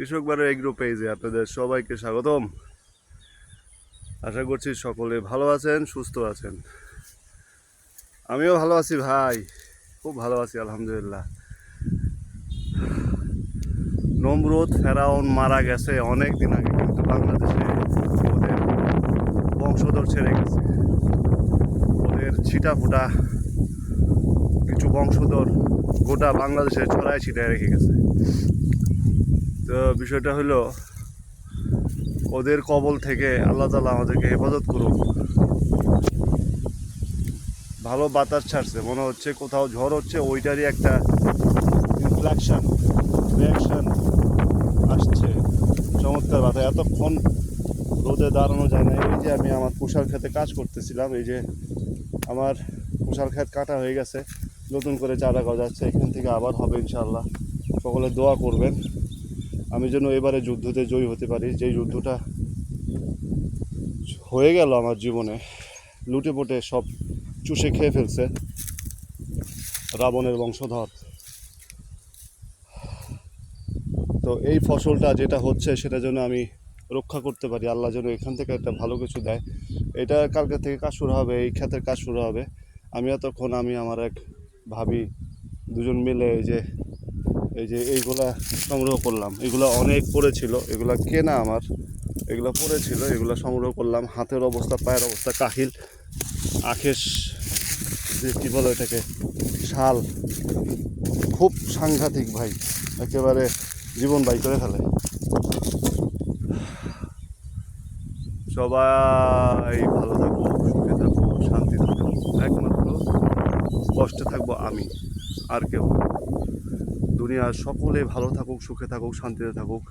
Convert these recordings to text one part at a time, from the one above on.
কৃষক বারের এগ্রো পেজে আপনাদের সবাইকে স্বাগতম। আশা করছি সকলে ভালো আছেন, সুস্থ আছেন। আমিও ভালো আছি ভাই, খুব ভালো আছি, আলহামদুলিল্লাহ। নমরুদ ফেরাউন মারা গেছে অনেক দিন আগে, কিন্তু বাংলাদেশে ওদের বংশধর ছেড়ে গেছে। ওদের ছিটা ফুটা কিছু বংশধর গোটা বাংলাদেশে ছড়ায় ছিটায় রেখে গেছে। তো বিষয়টা হলো ওদের কবল থেকে আল্লাহ তালা আমাদেরকে হেফাজত করুক। ভালো বাতাস ছাড়ছে, মনে হচ্ছে কোথাও ঝড় হচ্ছে, ওইটারই একটা ইনফ্লাকশন রিয়াকশন আসছে। চমৎকার বাতাস, এতক্ষণ রোদে দাঁড়ানো যায় না এই যে আমি আমার কুষার খেতে কাজ করতেছিলাম, এই যে আমার কুষার ক্ষেত কাটা হয়ে গেছে, নতুন করে চারা গজাচ্ছে, এখান থেকে আবার হবে ইনশাল্লাহ সকলে দোয়া করবেন। আমি যেন এবারে যুদ্ধতে জয়ী হতে পারি। যেই যুদ্ধটা হয়ে গেল আমার জীবনে, লুটে পুটে সব চুষে খেয়ে ফেলছে রাবণের বংশধর। তো এই ফসলটা যেটা হচ্ছে, সেটা যেন আমি রক্ষা করতে পারি। আল্লাহ যেন এখান থেকে একটা ভালো কিছু দেয়। এটা কালকে থেকে? কাজ শুরু হবে? এই ক্ষেতের কাজ শুরু হবে? আমি এতক্ষণ আমি, আমার এক ভাবি, দুজন মিলে এই যে এই যে এইগুলা সংগ্রহ করলাম। এগুলো অনেক পড়েছিল, এগুলা কেনা আমার। এগুলো পড়েছিল, এগুলো সংগ্রহ করলাম। হাতের অবস্থা, পায়ের অবস্থা, কাহিল আখেস যে কী বলে এটাকে শাল। খুব সাংঘাতিক ভাই, একেবারে জীবন বাই করে ফেলে। সবাই ভালো থাকব সুখে থাকব শান্তি থাকব একমাত্র কষ্টে থাকব আমি, আর কেউ। দুনিয়ার সকলে ভালো থাকুক সুখে থাকুক শান্তিতে থাকুক।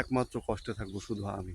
একমাত্র কষ্টে থাকব শুধু আমি।